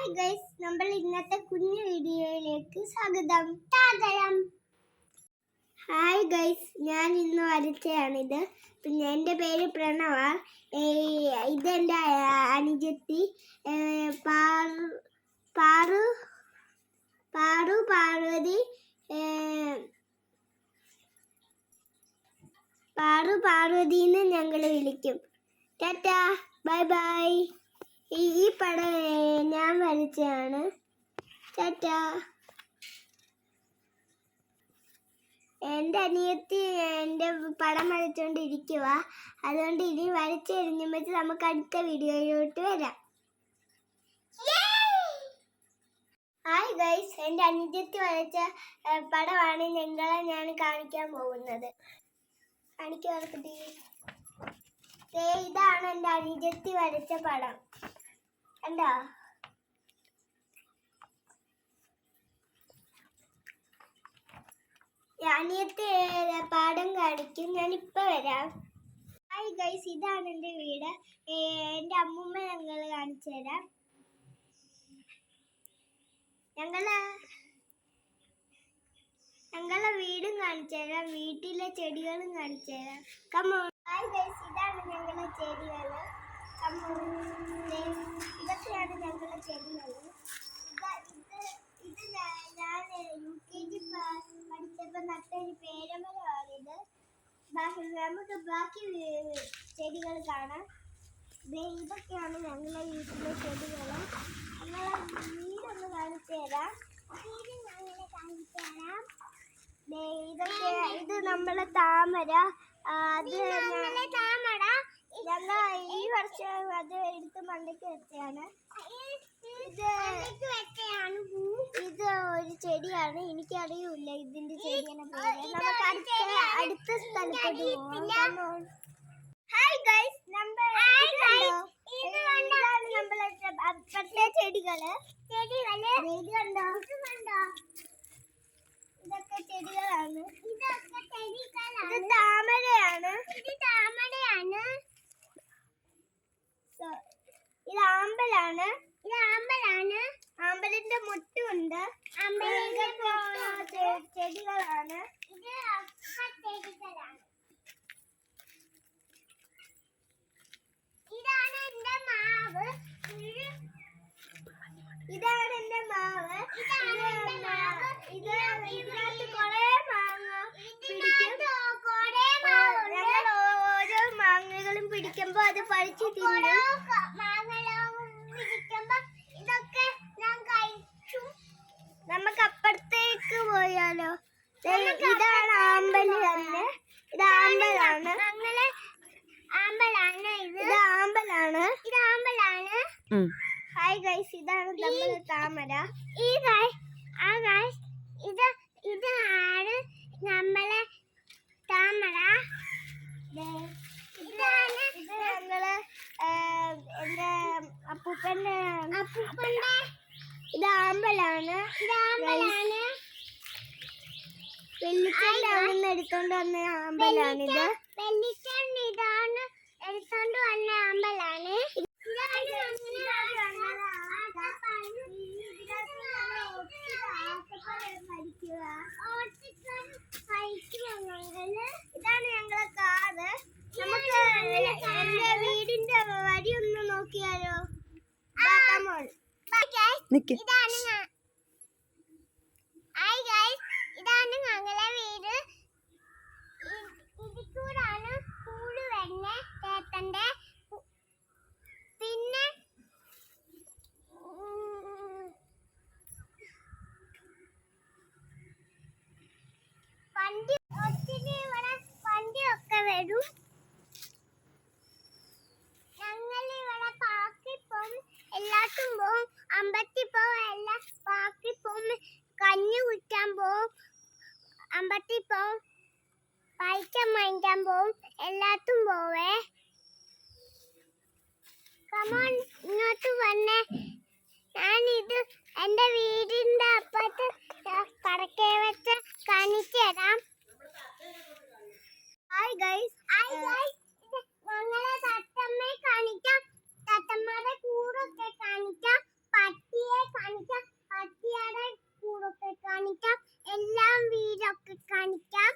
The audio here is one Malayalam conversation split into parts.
ഹായ് ഗൈസ് നമ്മൾ ഇന്നത്തെ കുഞ്ഞു വീഡിയോയിലേക്ക് സ്വാഗതം. സ്വാഗതം. ഹായ് ഗൈസ് ഞാൻ ഇന്ന് വരച്ചയാണിത് പിന്നെ എന്റെ പേര് പ്രണവ. ഇതെന്റെ അനുജത്തി പാറു പാറു പാറു പാർവതി പാറു പാർവതി എന്ന് ഞങ്ങൾ വിളിക്കും. Tata bye bye. ഈ പടം ഞാൻ വരച്ചതാണ്. ടാറ്റാ. എന്റെ അനിയത്തി എന്റെ പടം വരച്ചുകൊണ്ടിരിക്കുക അതുകൊണ്ട് ഇനി വരച്ച് കഴിഞ്ഞുമ്പോൾ നമുക്ക് അടുത്ത വീഡിയോയിലോട്ട് വരാം. ഹായ് ഗൈസ് എന്റെ അനിയത്തി വരച്ച പടമാണ് നിങ്ങളെ ഞാൻ കാണിക്കാൻ പോകുന്നത്. ദേ ഇതാണ് എന്റെ അനിയത്തി വരച്ച പടം. കണ്ടോ അനിയത്തെ പാടം കാണിക്കും? ഞാനിപ്പോ വരാം. ഹായ് ഗൈസ് ഇതാണ് എന്റെ വീട്. എന്റെ അമ്മൂമ്മ ഞങ്ങൾ കാണിച്ചു തരാം. ഞങ്ങൾ ഞങ്ങളെ വീടും കാണിച്ചു തരാം. വീട്ടിലെ ചെടികളും കാണിച്ചു തരാം. കമോൺ ഹായ് ഗൈസ് ഇതാണ് ഞങ്ങളെ ചെടികൾ ഇതൊക്കെയാണ് ഇതാ ഇത് ഞാൻ യു കെ ജി പഠിച്ചപ്പോൾ നട്ടൊരു പേരമരമാണിത് ബാക്കി നമുക്ക് ബാക്കി ചെടികൾ കാണാം ഇതൊക്കെയാണ് ഞങ്ങളുടെ വീട്ടിലെ ചെടികൾ ഞങ്ങളെ വീടൊന്ന് കാണിച്ചു തരാം വീട് ഞങ്ങളെ കാണിച്ചു തരാം ഇതൊക്കെ ഇത് നമ്മളെ താമര അത് താമര. ഞങ്ങൾ ഈ വർഷം അത് എടുത്ത് മണ്ടയ്ക്ക് വെച്ചതാണ്. ഇത് ഇത് ഒരു ചെടിയാണ്. എനിക്കറിയില്ല ഇതിന്റെ ചെടിയുടെ പേര്. നമുക്ക് അടുത്ത അടുത്ത സ്ഥലത്തോട്ട് പോകാം ഹായ് ഗൈസ് നമ്മൾ അപ്പുറത്തെ ചെടികൾ. ചെടികൾ. കണ്ടോ? ഇതൊക്കെ ചെടികളാണ് ഇതൊക്കെ ചെടികളാണ് ഇത് താമരയാണ് ഇത് താമരയാണ് ഇത് ആമ്പലാണ് ഇത് ആമ്പലാണ് ആമ്പലിന്റെ മുട്ടുമുണ്ട് അമ്പലിന്റെ ചെടികളാണ്. ഇത് ചെടികളാണ് ഇതാണ് എന്റെ മാവ്. ഇതാണ് എന്റെ മാവ്. ഇതാണ് എന്റെ മാവ് ഇത് ഇതിനകത്ത് കൊറേ മാങ്ങ ഞങ്ങൾ ഓരോ മാങ്ങകളും പിടിക്കുമ്പോ അത് പറിച്ച് തിന്നും ഇതൊക്കെ ഞാൻ കഴിച്ചു നമുക്ക് അപ്പുറത്തേക്ക് പോയാലോ? ഇതാണ് ആമ്പൽ തന്നെ. ഇത് ആമ്പലാണ്. ആമ്പലാണ് ഇത്. ആമ്പലാണ്. ഇത് ആമ്പലാണ്. ഹായ് ഗൈസ് ഇതാണ് നമ്മുടെ താമര. ഈ ഗൈസ് ആ ഗൈസ് ഇത് ഇതാണ് നമ്മളെ താമര. ദേ, ഇതാണ് ഇത് ഞങ്ങൾ എന്റെ അപ്പൂപ്പന്റെ അപ്പൂപ്പന്റെ ആമ്പലാണ് ആമ്പലാണ് വെള്ളിക്കണ്ട അവിടെ നിന്ന് എടുത്തോണ്ട് വന്ന ആമ്പലാണിത് വെള്ളിക്കണ്ട ഇതാണ് എടുത്തോണ്ട് വന്ന ആമ്പലാണ്. ഇതാണ് ഞങ്ങളെ കാറ്. നമുക്ക് എന്റെ വീടിന്റെ വരി ഒന്ന് നോക്കിയാലോ നിക്ക് ഇതാണ് ഞാൻ ഹായ് ഗൈസ് ഇതാണ് ഞങ്ങളെ വീട് ഇ- ഇതിക്കൂടാണ് സ്കൂൾ വരുന്ന ചേട്ടന്റെ ഉ- പിന്നെ ഉം, വണ്ടി ഒത്തിരി ഇവിടെ വണ്ടിയൊക്കെ വരും ഞങ്ങൾ ഇവിടെ പാർക്കിൽ പോകും എല്ലാത്തും അമ്പത്തി പോവല്ല പാക്കി എല്ലാ പാർക്കിൽ പോകും കഞ്ഞി കുറ്റാൻ പോവും അമ്പത്തി പോവും പൈസ വാങ്ങിക്കാൻ പോവും എല്ലാത്തും പോവേ. കമോൺ ഇങ്ങോട്ട് വന്നേ. ഞാനിത് എന്റെ വീടിന്റെ അപ്പുറത്ത് കടക്കേ വെച്ച് കാണിച്ചു തരാം. ഹായ് ഗൈസ് ഹായ് ഗൈസ് വീടൊക്കെ കാണിക്കാം.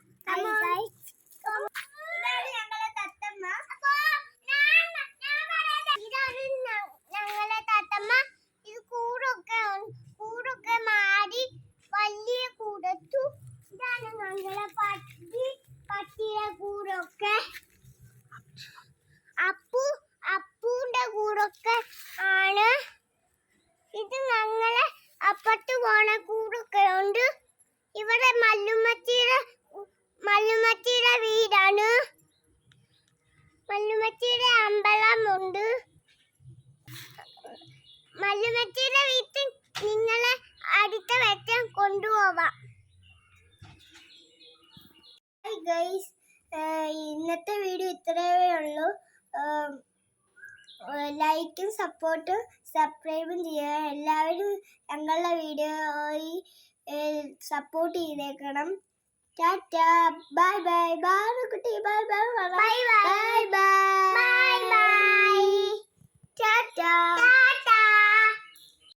മല്ലുമച്ചിയുടെ അമ്പലമുണ്ട് മല്ലുമച്ചിയുടെ വീട്ടിൽ നിങ്ങളെ അടുത്ത വെറ്റം കൊണ്ടുപോവാം. ഇന്നത്തെ വീഡിയോ ഇത്രയേ ഉള്ളൂ. ലൈക്കും സപ്പോർട്ടും സബ്സ്ക്രൈബും ചെയ്യുക. എല്ലാവരും ഞങ്ങളുടെ വീഡിയോയി സപ്പോർട്ട് ചെയ്തേക്കണം. Tata. Bye bye. ബാറുകുട്ടി bye bye. Bye bye. Bye bye. Tata.